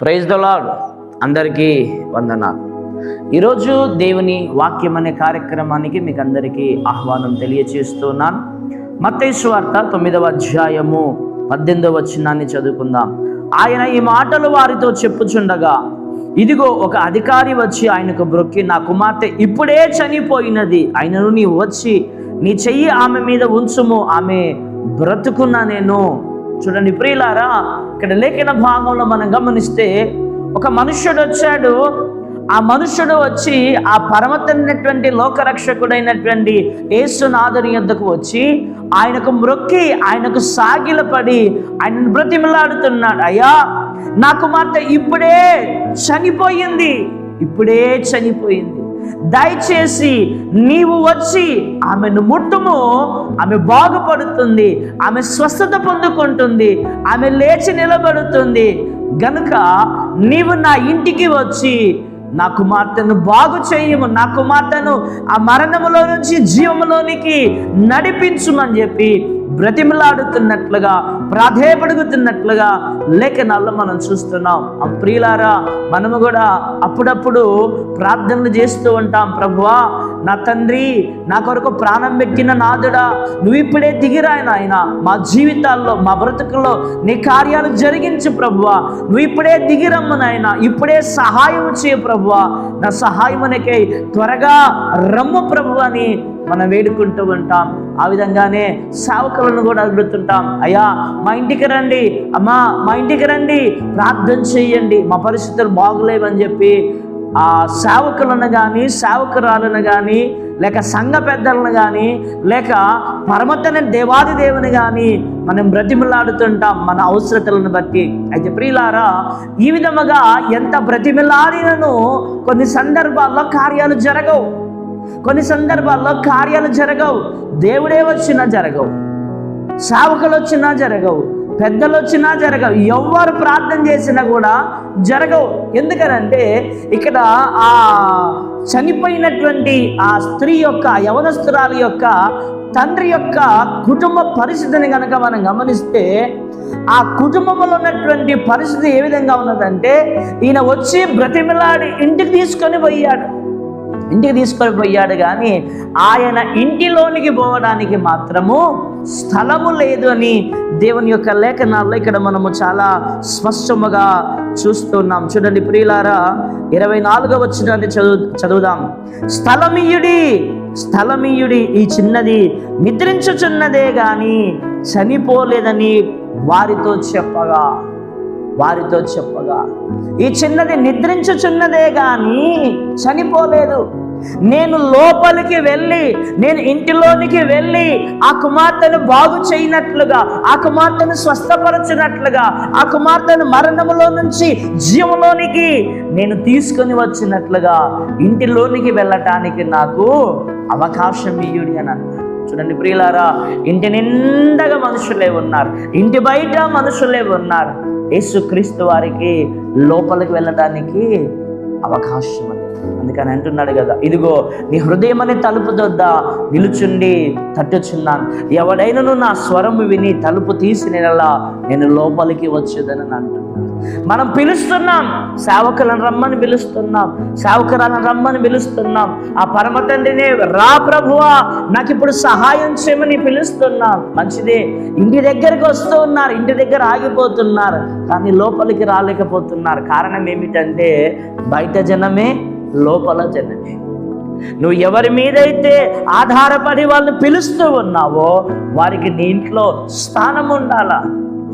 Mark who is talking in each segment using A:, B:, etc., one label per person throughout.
A: Praise the lord అందరికీ వందనాలు. ఈరోజు దేవుని వాక్యం అనే కార్యక్రమానికి మీకు అందరికీ ఆహ్వానం తెలియచేస్తున్నాను. మత్తయి వార్త తొమ్మిదవ అధ్యాయము పద్దెనిమిదవ వచనాన్ని చదువుకుందాం. ఆయన ఈ మాటలు వారితో చెప్పుచుండగా ఇదిగో ఒక అధికారి వచ్చి ఆయనకు బ్రొక్కి నా కుమార్తె ఇప్పుడే చనిపోయినది. ఆయనను నీవు వచ్చి నీ చెయ్యి ఆమె మీద ఉంచుము ఆమె బ్రతుకున్నా నేను. చూడండి ప్రియులారా ఇక్కడ లేఖన భాగంలో మనం గమనిస్తే ఒక మనుష్యుడు వచ్చాడు. ఆ మనుష్యుడు వచ్చి ఆ పరమతమైనటువంటి లోకరక్షకుడైనటువంటి యేసునాథుని యొద్దకు వచ్చి ఆయనకు మ్రొక్కి ఆయనకు సాగిలపడి ఆయనను బ్రతిమలాడుతున్నాడు. అయ్యా నా కుమార్తె ఇప్పుడే చనిపోయింది. ఇప్పుడే చనిపోయింది. దయచేసి నీవు వచ్చి ఆమెను ముట్టుము. ఆమె బాగుపడుతుంది. ఆమె స్వస్థత పొందుకుంటుంది. ఆమె లేచి నిలబడుతుంది. గనుక నీవు నా ఇంటికి వచ్చి నా కుమార్తెను బాగు చేయము. నా కుమార్తెను ఆ మరణములో నుంచి జీవములోనికి నడిపించుమని చెప్పి బ్రతిమలాడుతున్నట్లుగా ప్రాధేయపడుగుతున్నట్లుగా లేఖనాల్లో మనం చూస్తున్నాం. ఆ ప్రియులారా మనము కూడా అప్పుడప్పుడు ప్రార్థనలు చేస్తూ ఉంటాం. ప్రభువా నా తండ్రి నా కొరకు ప్రాణం పెట్టిన నాదుడా నువ్వు ఇప్పుడే దిగిరాయన ఆయన మా జీవితాల్లో మా బ్రతుకుల్లో నీ కార్యాలు జరిగించు ప్రభువా. నువ్వు ఇప్పుడే దిగిరమ్ము నాయన. ఇప్పుడే సహాయం చేయ ప్రభువా. నా సహాయమునకై త్వరగా రమ్ము ప్రభు అని మనం వేడుకుంటూ ఉంటాం. ఆ విధంగానే సేవకులను కూడా అడుగుతుంటాం. అయ్యా మా ఇంటికి రండి. అమ్మా మా ఇంటికి రండి. ప్రార్థన చెయ్యండి మా పరిస్థితులు బాగులేవని చెప్పి ఆ సేవకులను కానీ సేవకురాలను కానీ లేక సంఘ పెద్దలను కానీ లేక పరమతన దేవాది దేవుని కానీ మనం బ్రతిమిలాడుతుంటాం మన అవసరతలను బట్టి. అయితే ప్రియులారా ఈ విధముగా ఎంత బ్రతిమిలాడినను కొన్ని సందర్భాల్లో కార్యాలు జరగవు. కొన్ని సందర్భాల్లో కార్యాలు జరగవు. దేవుడే వచ్చినా జరగవు. సేవకులు వచ్చినా జరగవు. పెద్దలు వచ్చినా జరగవు. ఎవరు ప్రార్థన చేసినా కూడా జరగవు. ఎందుకనంటే ఇక్కడ ఆ చనిపోయినటువంటి ఆ స్త్రీ యొక్క యవనస్తురాలి యొక్క తండ్రి యొక్క కుటుంబ పరిస్థితిని కనుక మనం గమనిస్తే ఆ కుటుంబంలో ఉన్నటువంటి పరిస్థితి ఏ విధంగా ఉన్నదంటే ఈయన వచ్చి బ్రతిమిలాడి ఇంటికి తీసుకొని పోయాడు. ఇంటికి తీసుకొని పోయాడు కానీ ఆయన ఇంటిలోనికి పోవడానికి మాత్రము స్థలము లేదు అని దేవుని యొక్క లేఖనాల్లో ఇక్కడ మనము చాలా స్పష్టముగా చూస్తున్నాం. చూడండి ప్రియులారా ఇరవై నాలుగో వచ్చినాన్ని చదువు చదువుదాం. స్థలమియుడి స్థలమియుడి ఈ చిన్నది నిద్రించుచున్నదే గాని చనిపోలేదని వారితో చెప్పగా. వారితో చెప్పగా ఈ చిన్నది నిద్రించుచున్నదే గాని చనిపోలేదు. నేను లోపలికి వెళ్ళి నేను ఇంటిలోనికి వెళ్ళి ఆ కుమార్తెను బాగు చేయనట్లుగా ఆ కుమార్తెను స్వస్థపరచినట్లుగా ఆ కుమార్తెను మరణములో నుంచి జీవంలోనికి నేను తీసుకొని వచ్చినట్లుగా ఇంటిలోనికి వెళ్ళటానికి నాకు అవకాశం ఇయ్యుడి అని అన్నాడు. చూడండి ప్రియులారా ఇంటి నిండగా మనుషులే ఉన్నారు. ఇంటి బయట మనుషులే ఉన్నారు. యేసుక్రీస్తు వారికి లోపలికి వెళ్ళడానికి అవకాశం ఉంది. అందుకని అంటున్నాడు కదా ఇదిగో నీ హృదయం అనే తలుపు దొద్ద నిలుచుండి తట్టుచున్నాను. ఎవడైనను నా స్వరము విని తలుపు తీసినలా నేను లోపలికి వచ్చేదని అంటున్నాను మనం పిలుస్తున్నాం సేవకులను రమ్మని పిలుస్తున్నాం సేవకురాలను రమ్మని పిలుస్తున్నాం. ఆ పరమ తండ్రిని రా ప్రభువా నాకు ఇప్పుడు సహాయం చేయమని పిలుస్తున్నాం. మంచిదే ఇంటి దగ్గరికి వస్తూ ఉన్నారు ఇంటి దగ్గర ఆగిపోతున్నారు కానీ లోపలికి రాలేకపోతున్నారు. కారణం ఏమిటంటే బయట జనమే లోపల జనమే. నువ్వు ఎవరి మీదైతే ఆధారపడి వాళ్ళని పిలుస్తూ ఉన్నావో వారికి నీ ఇంట్లో స్థానం ఉండాలా?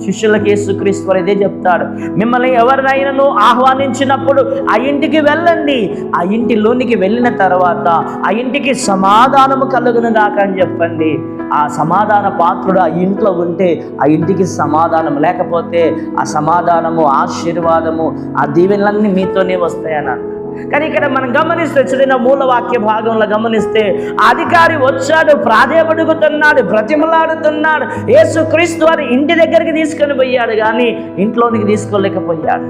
A: శిష్యులకి యేసుక్రీస్తు వారు ఇదే చెప్తాడు మిమ్మల్ని ఎవరినైనాను ఆహ్వానించినప్పుడు ఆ ఇంటికి వెళ్ళండి. ఆ ఇంటిలోనికి వెళ్ళిన తర్వాత ఆ ఇంటికి సమాధానము కలుగును దాకా అని చెప్పండి. ఆ సమాధాన పాత్రుడు ఆ ఇంట్లో ఉంటే ఆ ఇంటికి సమాధానం లేకపోతే ఆ సమాధానము ఆశీర్వాదము ఆ దీవెనలన్నీ మీతోనే వస్తాయని కానీ ఇక్కడ మనం గమనిస్తే చదివిన మూల వాక్య భాగంలో గమనిస్తే అధికారి వచ్చాడు ప్రాధేపడుగుతున్నాడు బ్రతిమలాడుతున్నాడు. యేసు క్రీస్తు వారి ఇంటి దగ్గరికి తీసుకొని పోయాడు కానీ ఇంట్లోనికి తీసుకోలేకపోయాడు.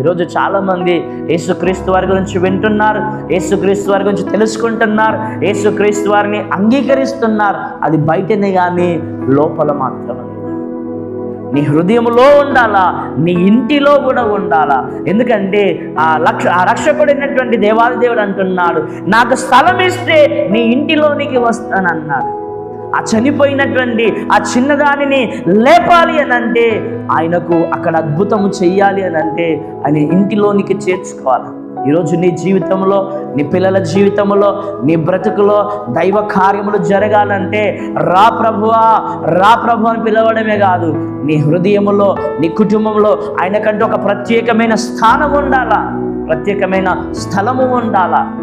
A: ఈరోజు చాలా మంది యేసుక్రీస్తు వారి గురించి వింటున్నారు యేసుక్రీస్తు వారి గురించి తెలుసుకుంటున్నారు యేసుక్రీస్తు వారిని అంగీకరిస్తున్నారు. అది బయటనే కానీ లోపల మాత్రమే. నీ హృదయంలో ఉండాలా? నీ ఇంటిలో కూడా ఉండాలా? ఎందుకంటే ఆ లక్ష ఆ రక్షకుడైనటువంటి దేవాది దేవుడు అంటున్నాడు నాకు స్థలం ఇస్తే నీ ఇంటిలోనికి వస్తానన్నాడు. ఆ చనిపోయినటువంటి ఆ చిన్నదానిని లేపాలి అని అంటే ఆయనకు అక్కడ అద్భుతము చెయ్యాలి అని అంటే ఆయన ఇంటిలోనికి చేర్చుకోవాలి? ఈరోజు నీ జీవితంలో నీ పిల్లల జీవితంలో నీ బ్రతుకులో దైవ కార్యములు జరగాలంటే రా ప్రభువా రా ప్రభు అని పిలవడమే కాదు. నీ హృదయంలో నీ కుటుంబంలో ఆయనకంటే ఒక ప్రత్యేకమైన స్థానం ఉండాలా? ప్రత్యేకమైన స్థలము ఉండాలా?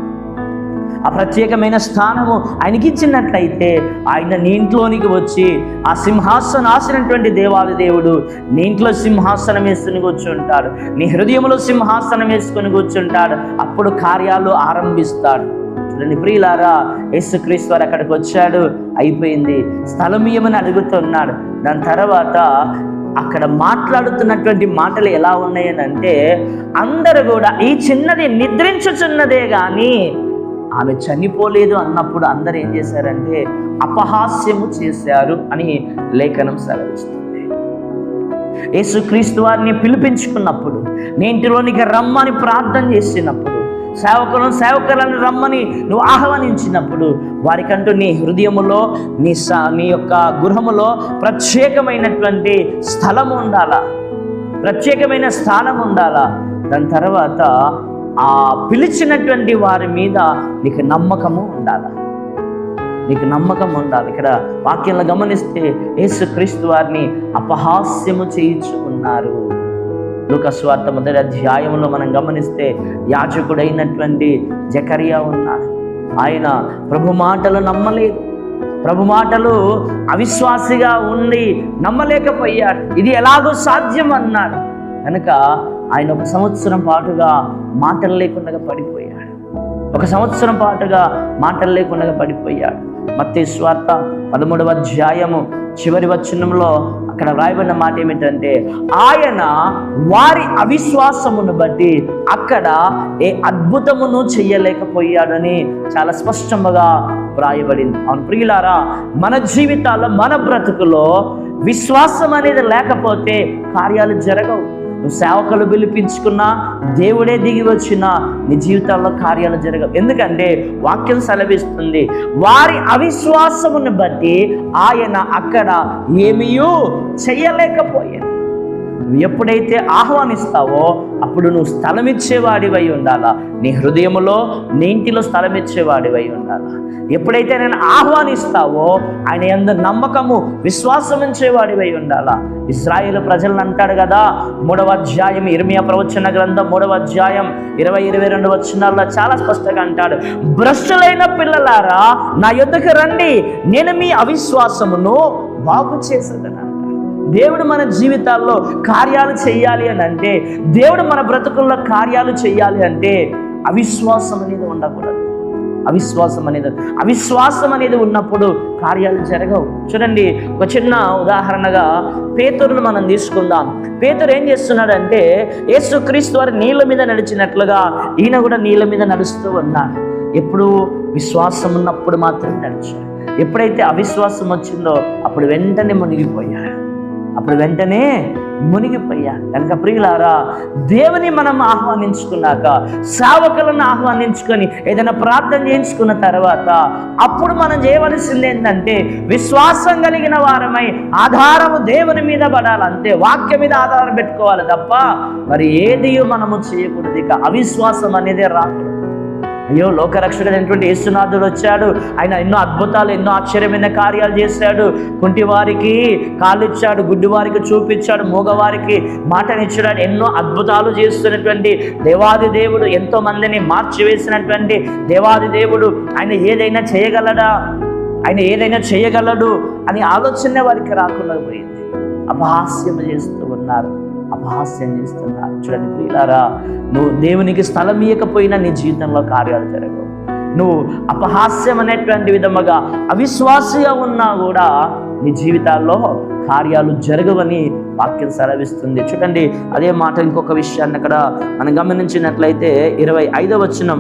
A: ఆ ప్రత్యేకమైన స్థానము ఆయనకి ఇచ్చినట్లయితే ఆయన నీ ఇంట్లోనికి వచ్చి ఆ సింహాసనం ఆసినటువంటి దేవాది దేవుడు నీ ఇంట్లో సింహాసనం వేసుకుని కూర్చుంటాడు. నీ హృదయంలో సింహాసనం వేసుకుని కూర్చుంటాడు. అప్పుడు కార్యాలు ఆరంభిస్తాడు. చూడండి ప్రియులారా యేసుక్రీస్తు వారు అక్కడికి వచ్చాడు. అయిపోయింది. స్థలం ఇయ్యమని అడుగుతున్నాడు. దాని తర్వాత అక్కడ మాట్లాడుతున్నటువంటి మాటలు ఎలా ఉన్నాయని అంటే అందరూ కూడా ఈ చిన్నది నిద్రించుచున్నదే కానీ ఆమె చనిపోలేదు అన్నప్పుడు అందరు ఏం చేశారంటే అపహాస్యము చేశారు అని లేఖనం సెలవిస్తుంది. యేసుక్రీస్తు వారిని పిలిపించుకున్నప్పుడు నీ ఇంటిలోనికి రమ్మని ప్రార్థన చేసినప్పుడు సేవకులను సేవకులను రమ్మని నువ్వు ఆహ్వానించినప్పుడు వారికంటూ నీ హృదయములో నీ స నీ యొక్క గృహములో ప్రత్యేకమైనటువంటి స్థలం ఉండాలా? ప్రత్యేకమైన స్థానం ఉండాలా? దాని తర్వాత ఆ పిలిచినటువంటి వారి మీద నీకు నమ్మకము ఉండాలి. నీకు నమ్మకం ఉండాలి. ఇక్కడ వాక్యంలో గమనిస్తే యేసుక్రీస్తు వారిని అపహాస్యము చేయించుకున్నారు లోకస్వార్థ మొదటి అధ్యాయంలో మనం గమనిస్తే యాచకుడైనటువంటి జకరియా ఉన్నాడు ఆయన ప్రభు మాటలు నమ్మలేదు. ప్రభు మాటలు అవిశ్వాసిగా ఉండి నమ్మలేకపోయాడు ఇది ఎలాగో సాధ్యం అన్నాడు కనుక ఆయన ఒక సంవత్సరం పాటుగా మాటలు లేకుండా పడిపోయాడు. ఒక సంవత్సరం పాటుగా మాటలు లేకుండా పడిపోయాడు. మత్తే స్వార్థ పదమూడవ అధ్యాయము చివరి వచనంలో అక్కడ వ్రాయబడిన మాట ఏమిటంటే ఆయన వారి అవిశ్వాసమును బట్టి అక్కడ ఏ అద్భుతమును చెయ్యలేకపోయాడని చాలా స్పష్టంగా వ్రాయబడింది. అవును ప్రియులారా మన జీవితాల్లో మన బ్రతుకులో విశ్వాసం అనేది లేకపోతే కార్యాలు జరగవు. నువ్వు సేవకులు పిలిపించుకున్నా దేవుడే దిగి వచ్చినా నీ జీవితాల్లో కార్యాలు జరగవు. ఎందుకంటే వాక్యం సెలవిస్తుంది వారి అవిశ్వాసమును బట్టి ఆయన అక్కడ ఏమీయూ చెయ్యలేకపోయాడు నువ్వు ఎప్పుడైతే ఆహ్వానిస్తావో అప్పుడు నువ్వు స్థలం ఇచ్చేవాడివై ఉండాలా. నీ హృదయంలో నీ ఇంటిలో స్థలం ఇచ్చేవాడివై ఉండాలా. ఎప్పుడైతే నేను ఆహ్వానిస్తావో ఆయన ఎందు నమ్మకము విశ్వాసం ఉంచేవాడివై ఉండాలా. ఇస్రాయేల్ ప్రజలను అంటాడు కదా మూడవ అధ్యాయం ఇర్మియా ప్రవచన గ్రంథం మూడవ అధ్యాయం ఇరవై ఇరవై రెండు వచ్చినాల్లో చాలా స్పష్టంగా అంటాడు. భ్రష్టులైన పిల్లలారా నా యొద్దకు రండి. నేను మీ అవిశ్వాసమును బాగు చేసేదన్నాను దేవుడు మన జీవితాల్లో కార్యాలు చేయాలి అని అంటే దేవుడు మన బ్రతుకుల్లో కార్యాలు చేయాలి అంటే అవిశ్వాసం అనేది ఉండకూడదు. అవిశ్వాసం అనేది అవిశ్వాసం అనేది ఉన్నప్పుడు కార్యాలు జరగవు. చూడండి ఒక చిన్న ఉదాహరణగా పేతురును మనం తీసుకుందాం. పేతురు ఏం చేస్తున్నాడంటే యేసుక్రీస్తు వారి నీళ్ళ మీద నడిచినట్లుగా ఈయన కూడా నీళ్ళ మీద నడుస్తూ ఉన్నాడు ఎప్పుడు విశ్వాసం ఉన్నప్పుడు మాత్రం నడిచాడు ఎప్పుడైతే అవిశ్వాసం వచ్చిందో అప్పుడు వెంటనే మునిగిపోయాడు వెంటనే మునిగిపోయా. కనుక ప్రియులారా దేవుని మనం ఆహ్వానించుకున్నాక సేవకులను ఆహ్వానించుకొని ఏదైనా ప్రార్థన చేయించుకున్న తర్వాత అప్పుడు మనం చేయవలసింది ఏంటంటే విశ్వాసం కలిగిన వారమై ఆధారము దేవుని మీద పడాలి. అంతే వాక్యం మీద ఆధారం పెట్టుకోవాలి తప్ప మరి ఏది మనము చేయకూడదు. ఇక అవిశ్వాసం అనేది రాకూడదు. అయ్యో లోకరక్షకుడైనటువంటి యేసునాథుడు వచ్చాడు. ఆయన ఎన్నో అద్భుతాలు ఎన్నో ఆశ్చర్యమైన కార్యాలు చేశాడు. కుంటి వారికి కాళ్ళు గుడ్డివారికి చూపించాడు మూగవారికి మాటనిచ్చాడు. ఎన్నో అద్భుతాలు చేస్తున్నటువంటి దేవాది దేవుడు ఎంతో మందిని మార్చివేసినటువంటి దేవాది దేవుడు ఆయన ఏదైనా చేయగలడా? ఆయన ఏదైనా చేయగలడు? అని ఆలోచన వారికి రాకుండా పోయింది. అపహాస్యం చేస్తూ ఉన్నారు. అపహాస్యం చేస్తున్నారు. చూడండి ప్రియులారా నువ్వు దేవునికి స్థలం ఇవ్వకపోయినా నీ జీవితంలో కార్యాలు జరగవు. నువ్వు అపహాస్యం అనేటువంటి విధముగా అవిశ్వాసిగా ఉన్నా కూడా నీ జీవితాల్లో కార్యాలు జరగవని వాక్యం సెలవిస్తుంది. చూడండి అదే మాట ఇంకొక విషయాన్ని అక్కడ మనం గమనించినట్లయితే ఇరవై ఐదవ వచనం.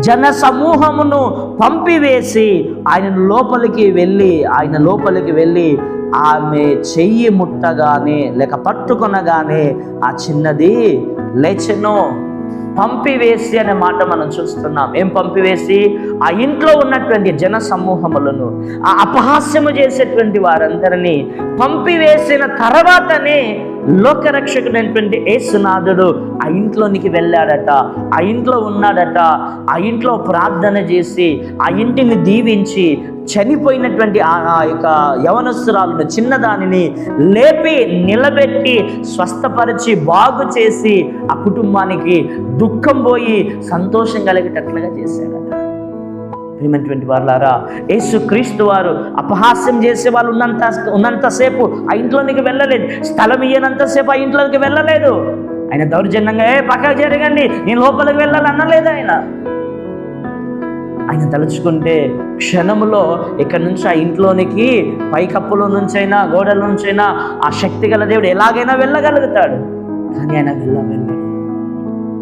A: జన సమూహమును పంపివేసి ఆయన లోపలికి వెళ్ళి ఆయన లోపలికి వెళ్ళి ఆమె చెయ్యి ముట్టగానే లేక పట్టుకొనగానే ఆ చిన్నది లేచెను పంపివేసి అనే మాట మనం చూస్తున్నాం. ఏం పంపివేసి? ఆ ఇంట్లో ఉన్నటువంటి జన సమూహములను ఆ అపహాస్యము చేసేటువంటి వారందరినీ పంపివేసిన తర్వాతనే లోకరక్షకుడైనటువంటి ఏసునాథుడు ఆ ఇంట్లోనికి వెళ్ళాడట. ఆ ఇంట్లో ఉన్నాడట. ఆ ఇంట్లో ప్రార్థన చేసి ఆ ఇంటిని దీవించి చనిపోయినటువంటి ఆ ఆ యొక్క యవనస్తురాలను చిన్నదానిని లేపి నిలబెట్టి స్వస్థపరిచి బాగు చేసి ఆ కుటుంబానికి దుఃఖం పోయి సంతోషం కలిగేటట్లుగా చేశాడట. ప్రియమైనటువంటి వారులారా యేసు క్రీస్తు వారు అపహాస్యం చేసే వాళ్ళు ఉన్నంత ఉన్నంతసేపు ఆ ఇంట్లోనికి వెళ్ళలేదు. స్థలం ఇయ్యనంతసేపు ఆ ఇంట్లోకి వెళ్ళలేదు. ఆయన దౌర్జన్యంగా ఏ పక్కకు జరగండి నేను లోపలికి వెళ్ళాలి అనలేదు ఆయన. ఆయన తలుచుకుంటే క్షణములో ఇక్కడ నుంచి? ఆ ఇంట్లోనికి పైకప్పులో నుంచైనా గోడల నుంచైనా ఆ శక్తి గల దేవుడు ఎలాగైనా వెళ్ళగలుగుతాడు. కానీ ఆయన వెళ్ళ వెళ్ళడు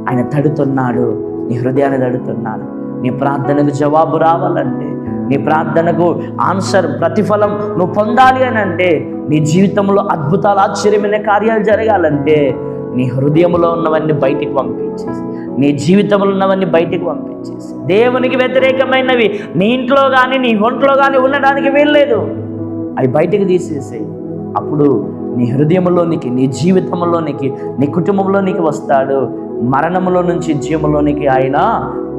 A: ఆయన తడుతున్నాడు నీ హృదయాన్ని తడుతున్నాడు. నీ ప్రార్థనకు జవాబు రావాలంటే నీ ప్రార్థనకు ఆన్సర్ ప్రతిఫలం నువ్వు పొందాలి అని అంటే నీ జీవితంలో అద్భుతాలు ఆశ్చర్యమైన కార్యాలు జరగాలంటే నీ హృదయంలో ఉన్నవన్నీ బయటికి పంపించేసి నీ జీవితంలో ఉన్నవన్నీ బయటికి పంపించేసి దేవునికి వ్యతిరేకమైనవి నీ ఇంట్లో కానీ నీ ఒంట్లో కానీ ఉండడానికి వీల్లేదు. అవి బయటికి తీసేసి అప్పుడు నీ హృదయంలోనికి నీ జీవితంలోనికి నీ కుటుంబంలోనికి వస్తాడు. మరణంలో నుంచి జీవంలోనికి ఆయన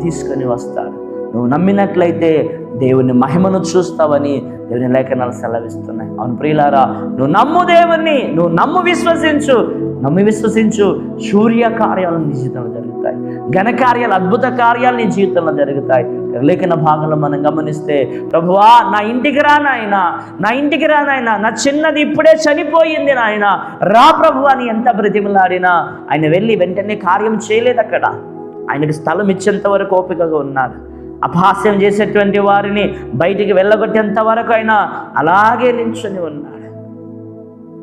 A: తీసుకొని వస్తాడు నువ్వు నమ్మినట్లయితే దేవుని మహిమను చూస్తావని దేవుని లేఖనాలు సెలవిస్తున్నాయి. అవును ప్రియులారా నువ్వు నమ్ము దేవుణ్ణి నువ్వు నమ్ము విశ్వసించు. నమ్మి విశ్వసించు సూర్య కార్యాలు నీ జీవితంలో జరుగుతాయి. ఘన కార్యాలు అద్భుత కార్యాలు నీ జీవితంలో జరుగుతాయి. లేఖన భాగంలో మనం గమనిస్తే ప్రభువా నా ఇంటికి రా నాయన నా ఇంటికి రా నాయన నా చిన్నది ఇప్పుడే చనిపోయింది నాయన. రా ప్రభు అని ఎంత బ్రతిమలాడినా. ఆయన వెళ్ళి వెంటనే కార్యం చేయలేదు అక్కడ. ఆయనకి స్థలం ఇచ్చేంత వరకు ఓపికగా ఉన్నాడు. అపహాస్యం చేసేటువంటి వారిని బయటికి వెళ్ళగొట్టేంత వరకు ఆయన అలాగే నించుని ఉన్నాడు.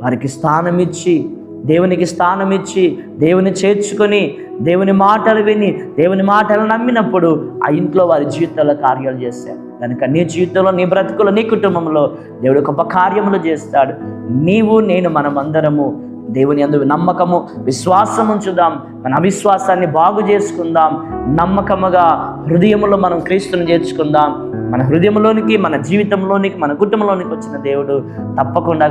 A: వారికి స్థానం ఇచ్చి దేవునికి స్థానం ఇచ్చి దేవుని చేర్చుకొని దేవుని మాటలు విని దేవుని మాటలు నమ్మినప్పుడు ఆ ఇంట్లో వారి జీవితంలో కార్యాలు చేశారు. కనుక నీ జీవితంలో నీ బ్రతుకులో నీ కుటుంబంలో దేవుడు గొప్ప కార్యములు చేస్తాడు. నీవు నేను మనమందరము దేవుని అందు నమ్మకము విశ్వాసం ఉంచుదాం. మన అవిశ్వాసాన్ని బాగు చేసుకుందాం. నమ్మకముగా హృదయంలో మనం క్రీస్తుని చేర్చుకుందాం. మన హృదయంలోనికి మన జీవితంలోనికి మన కుటుంబంలోనికి వచ్చిన దేవుడు తప్పకుండా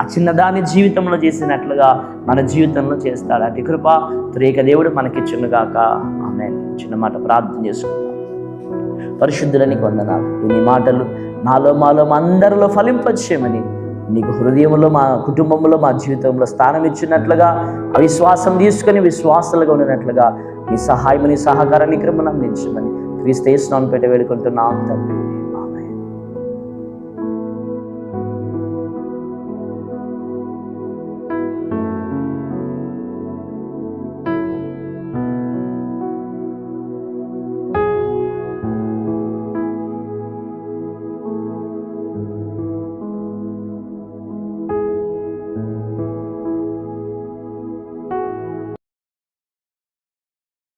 A: ఆ చిన్నదాని జీవితంలో చేసినట్లుగా మన జీవితంలో చేస్తాడు. అతి కృప త్రేక దేవుడు మనకిచ్చునుగాక. ఆమె చిన్న మాట ప్రార్థన చేసుకుందాం. పరిశుద్ధులని కొందనాలు. ఇన్ని నీ మాటలు నాలో మాలో అందరిలో ఫలింపచేయమని నీకు హృదయంలో మా కుటుంబంలో మా జీవితంలో స్థానం ఇచ్చినట్లుగా అవిశ్వాసం తీసుకొని విశ్వాసాలుగా ఉన్నట్లుగా నీ సహాయం నీ సహకారాన్ని క్రమను అందించమని క్రీస్తు స్నానం పెట్టి వేడుకుంటున్నాం తండ్రి.